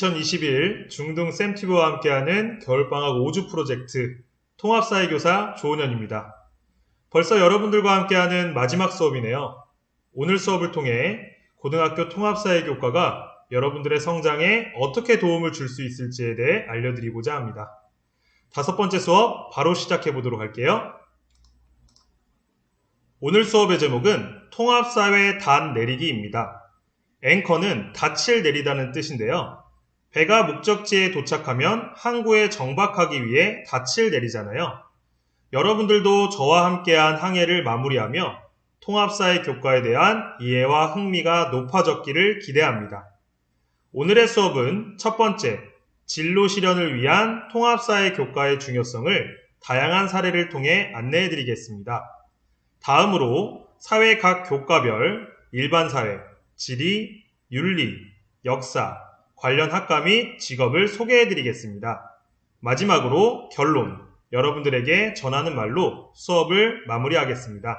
2021 중등 쌤튜브와 함께하는 겨울방학 5주 프로젝트 통합사회교사 조은현입니다. 벌써 여러분들과 함께하는 마지막 수업이네요. 오늘 수업을 통해 고등학교 통합사회교과가 여러분들의 성장에 어떻게 도움을 줄 수 있을지에 대해 알려드리고자 합니다. 다섯 번째 수업 바로 시작해 보도록 할게요. 오늘 수업의 제목은 통합사회 단 내리기입니다. 앵커는 닻을 내리다는 뜻인데요. 배가 목적지에 도착하면 항구에 정박하기 위해 닻을 내리잖아요. 여러분들도 저와 함께한 항해를 마무리하며 통합사회 교과에 대한 이해와 흥미가 높아졌기를 기대합니다. 오늘의 수업은 첫 번째, 진로 실현을 위한 통합사회 교과의 중요성을 다양한 사례를 통해 안내해 드리겠습니다. 다음으로 사회 각 교과별, 일반사회, 지리, 윤리, 역사, 관련 학과 및 직업을 소개해 드리겠습니다. 마지막으로 결론, 여러분들에게 전하는 말로 수업을 마무리하겠습니다.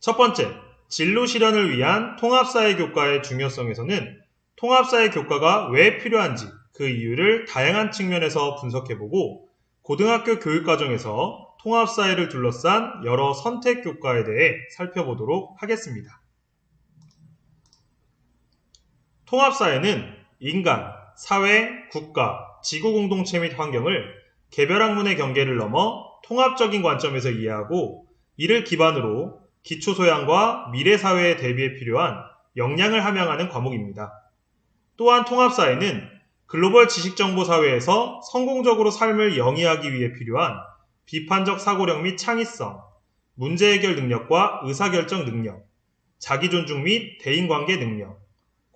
첫 번째, 진로 실현을 위한 통합사회 교과의 중요성에서는 통합사회 교과가 왜 필요한지 그 이유를 다양한 측면에서 분석해보고 고등학교 교육과정에서 통합사회를 둘러싼 여러 선택 교과에 대해 살펴보도록 하겠습니다. 통합사회는 인간, 사회, 국가, 지구 공동체 및 환경을 개별 학문의 경계를 넘어 통합적인 관점에서 이해하고 이를 기반으로 기초 소양과 미래 사회에 대비해 필요한 역량을 함양하는 과목입니다. 또한 통합사회는 글로벌 지식정보 사회에서 성공적으로 삶을 영위하기 위해 필요한 비판적 사고력 및 창의성, 문제 해결 능력과 의사결정 능력, 자기존중 및 대인관계 능력,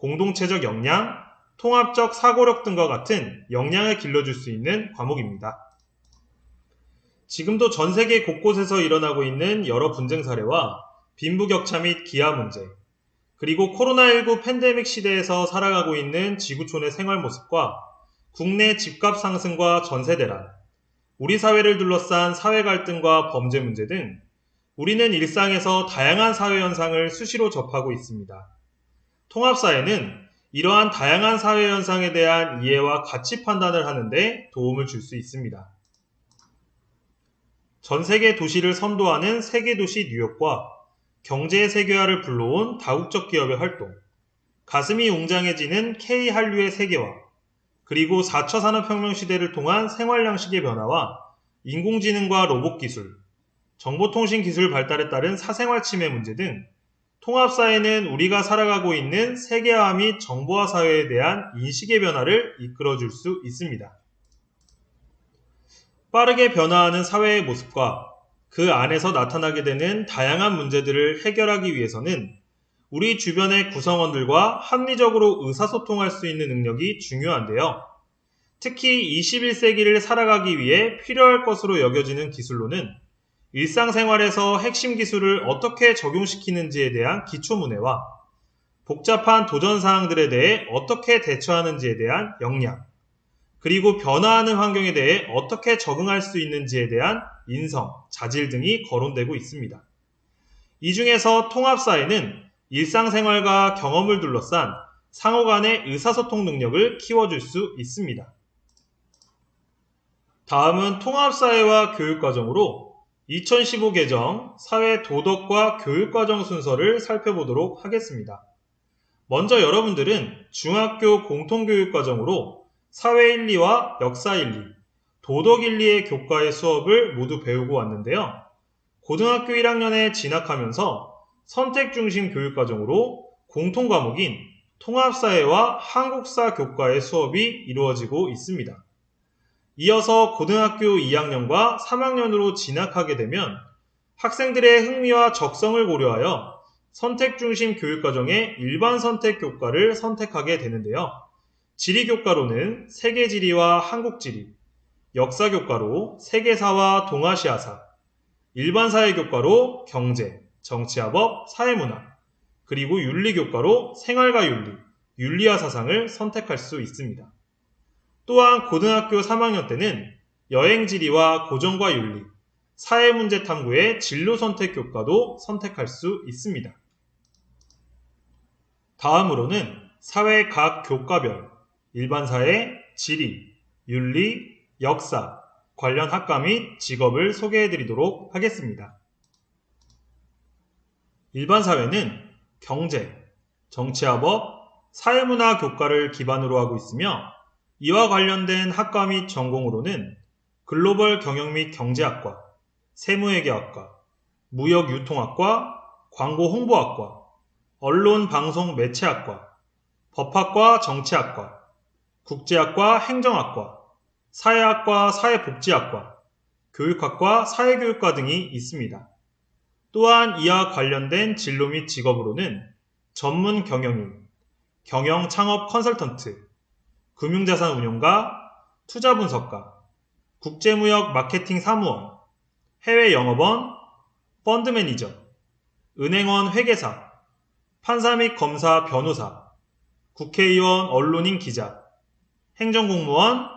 공동체적 역량, 통합적 사고력 등과 같은 역량을 길러줄 수 있는 과목입니다. 지금도 전 세계 곳곳에서 일어나고 있는 여러 분쟁 사례와 빈부격차 및 기아 문제, 그리고 코로나19 팬데믹 시대에서 살아가고 있는 지구촌의 생활 모습과 국내 집값 상승과 전세 대란, 우리 사회를 둘러싼 사회 갈등과 범죄 문제 등 우리는 일상에서 다양한 사회 현상을 수시로 접하고 있습니다. 통합사회는 이러한 다양한 사회 현상에 대한 이해와 가치 판단을 하는데 도움을 줄 수 있습니다. 전 세계 도시를 선도하는 세계도시 뉴욕과 경제 세계화를 불러온 다국적 기업의 활동, 가슴이 웅장해지는 K한류의 세계화, 그리고 4차 산업혁명 시대를 통한 생활 양식의 변화와 인공지능과 로봇 기술, 정보통신 기술 발달에 따른 사생활 침해 문제 등 통합사회는 우리가 살아가고 있는 세계화 및 정보화 사회에 대한 인식의 변화를 이끌어 줄 수 있습니다. 빠르게 변화하는 사회의 모습과 그 안에서 나타나게 되는 다양한 문제들을 해결하기 위해서는 우리 주변의 구성원들과 합리적으로 의사소통할 수 있는 능력이 중요한데요. 특히 21세기를 살아가기 위해 필요할 것으로 여겨지는 기술로는 일상생활에서 핵심 기술을 어떻게 적용시키는지에 대한 기초문해와 복잡한 도전사항들에 대해 어떻게 대처하는지에 대한 역량, 그리고 변화하는 환경에 대해 어떻게 적응할 수 있는지에 대한 인성, 자질 등이 거론되고 있습니다. 이 중에서 통합사회는 일상생활과 경험을 둘러싼 상호 간의 의사소통 능력을 키워줄 수 있습니다. 다음은 통합사회와 교육과정으로 2015 개정 사회 도덕과 교육과정 순서를 살펴보도록 하겠습니다. 먼저 여러분들은 중학교 공통교육과정으로 사회 1, 2와 역사 1, 2, 도덕 1, 2의 교과의 수업을 모두 배우고 왔는데요. 고등학교 1학년에 진학하면서 선택 중심 교육과정으로 공통 과목인 통합사회와 한국사 교과의 수업이 이루어지고 있습니다. 이어서 고등학교 2학년과 3학년으로 진학하게 되면 학생들의 흥미와 적성을 고려하여 선택 중심 교육과정의 일반 선택 교과를 선택하게 되는데요. 지리교과로는 세계지리와 한국지리, 역사교과로 세계사와 동아시아사, 일반사회교과로 경제, 정치화법, 사회문화, 그리고 윤리교과로 생활과 윤리, 윤리화 사상을 선택할 수 있습니다. 또한 고등학교 3학년 때는 여행 지리와 고정과 윤리, 사회 문제 탐구의 진로 선택 교과도 선택할 수 있습니다. 다음으로는 사회 각 교과별, 일반사회, 지리, 윤리, 역사, 관련 학과 및 직업을 소개해 드리도록 하겠습니다. 일반사회는 경제, 정치화법, 사회문화 교과를 기반으로 하고 있으며 이와 관련된 학과 및 전공으로는 글로벌 경영 및 경제학과, 세무회계학과, 무역유통학과, 광고홍보학과, 언론방송매체학과, 법학과 정치학과, 국제학과 행정학과, 사회학과 사회복지학과, 교육학과 사회교육과 등이 있습니다. 또한 이와 관련된 진로 및 직업으로는 전문 경영인, 경영 창업 컨설턴트, 금융자산 운용가, 투자 분석가, 국제무역 마케팅 사무원, 해외 영업원, 펀드 매니저, 은행원 회계사, 판사 및 검사 변호사, 국회의원 언론인 기자, 행정공무원,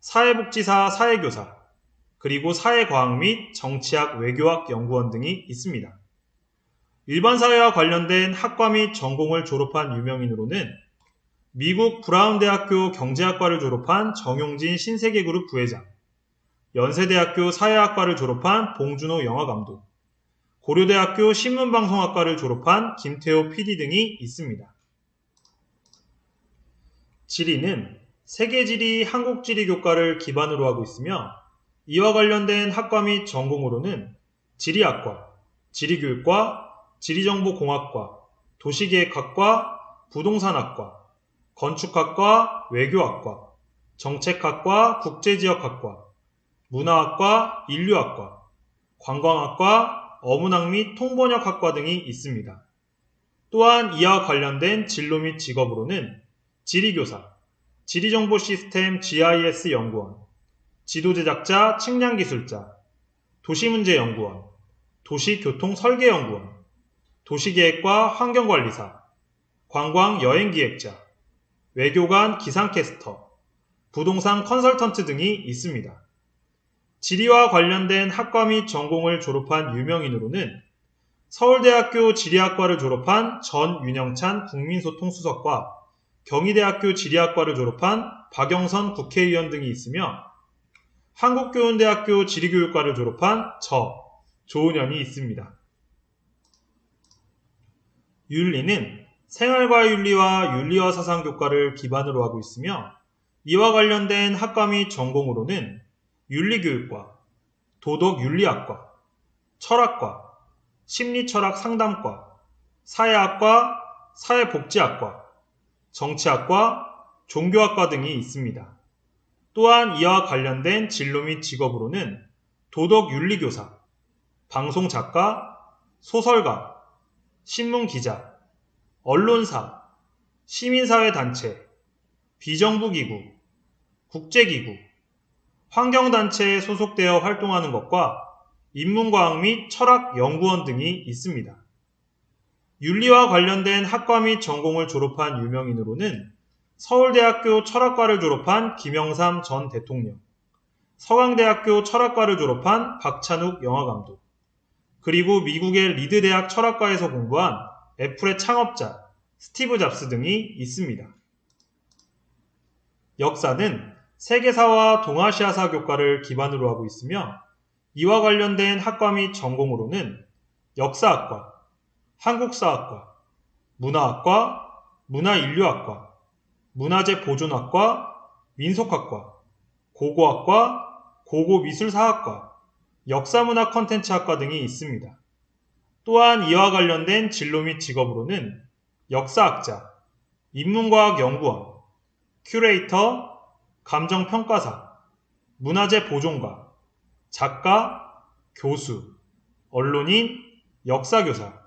사회복지사 사회교사, 그리고 사회과학 및 정치학 외교학 연구원 등이 있습니다. 일반 사회와 관련된 학과 및 전공을 졸업한 유명인으로는 미국 브라운 대학교 경제학과를 졸업한 정용진 신세계그룹 부회장, 연세대학교 사회학과를 졸업한 봉준호 영화감독, 고려대학교 신문방송학과를 졸업한 김태호 PD 등이 있습니다. 지리는 세계지리 한국지리 교과를 기반으로 하고 있으며 이와 관련된 학과 및 전공으로는 지리학과, 지리교육과, 지리정보공학과, 도시계획학과, 부동산학과, 건축학과, 외교학과, 정책학과, 국제지역학과, 문화학과, 인류학과, 관광학과, 어문학 및 통번역학과 등이 있습니다. 또한 이와 관련된 진로 및 직업으로는 지리교사, 지리정보시스템 GIS 연구원, 지도제작자 측량기술자, 도시문제연구원, 도시교통설계연구원, 도시계획과 환경관리사, 관광여행기획자, 외교관 기상캐스터, 부동산 컨설턴트 등이 있습니다. 지리와 관련된 학과 및 전공을 졸업한 유명인으로는 서울대학교 지리학과를 졸업한 전윤영찬 국민소통수석과 경희대학교 지리학과를 졸업한 박영선 국회의원 등이 있으며 한국교훈대학교 지리교육과를 졸업한 저 조은현이 있습니다. 윤리는 생활과 윤리와 윤리와 사상 교과를 기반으로 하고 있으며 이와 관련된 학과 및 전공으로는 윤리교육과, 도덕윤리학과, 철학과, 심리철학 상담과, 사회학과, 사회복지학과, 정치학과, 종교학과 등이 있습니다. 또한 이와 관련된 진로 및 직업으로는 도덕윤리교사, 방송작가, 소설가, 신문기자, 언론사, 시민사회단체, 비정부기구, 국제기구, 환경단체에 소속되어 활동하는 것과 인문과학 및 철학연구원 등이 있습니다. 윤리와 관련된 학과 및 전공을 졸업한 유명인으로는 서울대학교 철학과를 졸업한 김영삼 전 대통령, 서강대학교 철학과를 졸업한 박찬욱 영화감독, 그리고 미국의 리드대학 철학과에서 공부한 애플의 창업자 스티브 잡스 등이 있습니다. 역사는 세계사와 동아시아사 교과를 기반으로 하고 있으며 이와 관련된 학과 및 전공으로는 역사학과, 한국사학과, 문화학과, 문화인류학과, 문화재 보존학과, 민속학과, 고고학과, 고고미술사학과, 역사문화 컨텐츠학과 등이 있습니다. 또한 이와 관련된 진로 및 직업으로는 역사학자, 인문과학 연구원, 큐레이터, 감정평가사, 문화재 보존가, 작가, 교수, 언론인, 역사교사,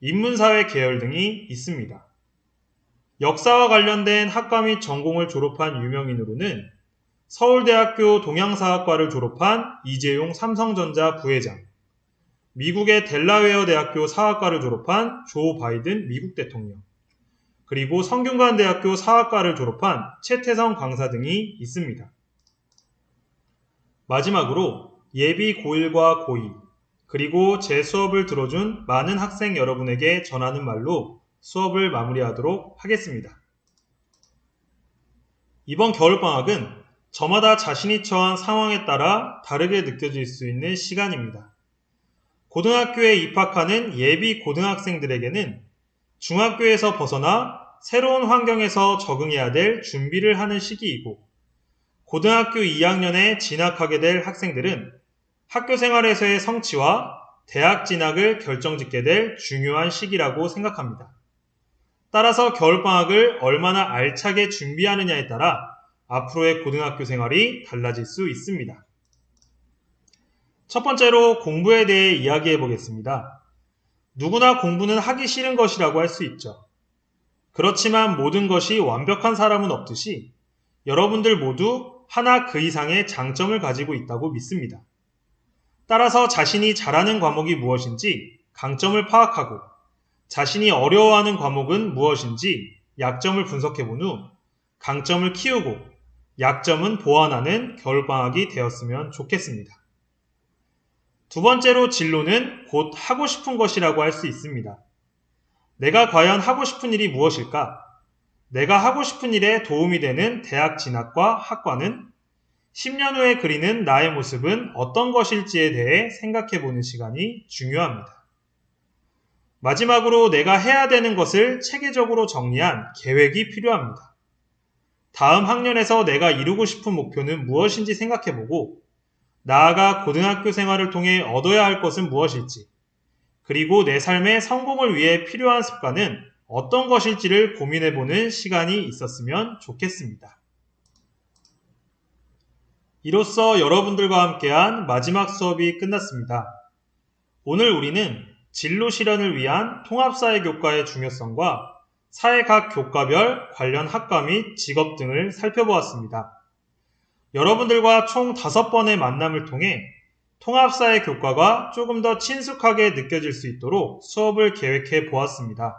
인문사회 계열 등이 있습니다. 역사와 관련된 학과 및 전공을 졸업한 유명인으로는 서울대학교 동양사학과를 졸업한 이재용 삼성전자 부회장, 미국의 델라웨어 대학교 사학과를 졸업한 조 바이든 미국 대통령, 그리고 성균관 대학교 사학과를 졸업한 최태성 강사 등이 있습니다. 마지막으로 예비 고1과 고2, 그리고 제 수업을 들어준 많은 학생 여러분에게 전하는 말로 수업을 마무리하도록 하겠습니다. 이번 겨울방학은 저마다 자신이 처한 상황에 따라 다르게 느껴질 수 있는 시간입니다. 고등학교에 입학하는 예비 고등학생들에게는 중학교에서 벗어나 새로운 환경에서 적응해야 될 준비를 하는 시기이고, 고등학교 2학년에 진학하게 될 학생들은 학교 생활에서의 성취와 대학 진학을 결정짓게 될 중요한 시기라고 생각합니다. 따라서 겨울방학을 얼마나 알차게 준비하느냐에 따라 앞으로의 고등학교 생활이 달라질 수 있습니다. 첫 번째로 공부에 대해 이야기해 보겠습니다. 누구나 공부는 하기 싫은 것이라고 할 수 있죠. 그렇지만 모든 것이 완벽한 사람은 없듯이 여러분들 모두 하나 그 이상의 장점을 가지고 있다고 믿습니다. 따라서 자신이 잘하는 과목이 무엇인지 강점을 파악하고 자신이 어려워하는 과목은 무엇인지 약점을 분석해 본 후 강점을 키우고 약점은 보완하는 겨울방학이 되었으면 좋겠습니다. 두 번째로 진로는 곧 하고 싶은 것이라고 할 수 있습니다. 내가 과연 하고 싶은 일이 무엇일까? 내가 하고 싶은 일에 도움이 되는 대학 진학과 학과는 10년 후에 그리는 나의 모습은 어떤 것일지에 대해 생각해 보는 시간이 중요합니다. 마지막으로 내가 해야 되는 것을 체계적으로 정리한 계획이 필요합니다. 다음 학년에서 내가 이루고 싶은 목표는 무엇인지 생각해 보고 나아가 고등학교 생활을 통해 얻어야 할 것은 무엇일지, 그리고 내 삶의 성공을 위해 필요한 습관은 어떤 것일지를 고민해 보는 시간이 있었으면 좋겠습니다. 이로써 여러분들과 함께한 마지막 수업이 끝났습니다. 오늘 우리는 진로 실현을 위한 통합사회 교과의 중요성과 사회 각 교과별 관련 학과 및 직업 등을 살펴보았습니다. 여러분들과 총 다섯 번의 만남을 통해 통합사회 교과가 조금 더 친숙하게 느껴질 수 있도록 수업을 계획해 보았습니다.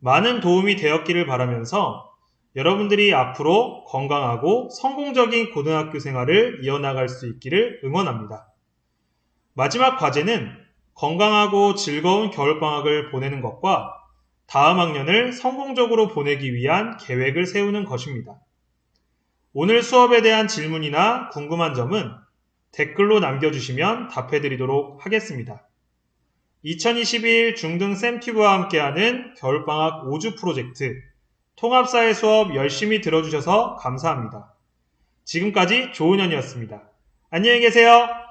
많은 도움이 되었기를 바라면서 여러분들이 앞으로 건강하고 성공적인 고등학교 생활을 이어나갈 수 있기를 응원합니다. 마지막 과제는 건강하고 즐거운 겨울방학을 보내는 것과 다음 학년을 성공적으로 보내기 위한 계획을 세우는 것입니다. 오늘 수업에 대한 질문이나 궁금한 점은 댓글로 남겨주시면 답해드리도록 하겠습니다. 2021 중등 쌤튜브와 함께하는 겨울방학 5주 프로젝트 통합사회 수업 열심히 들어주셔서 감사합니다. 지금까지 조은현이었습니다. 안녕히 계세요.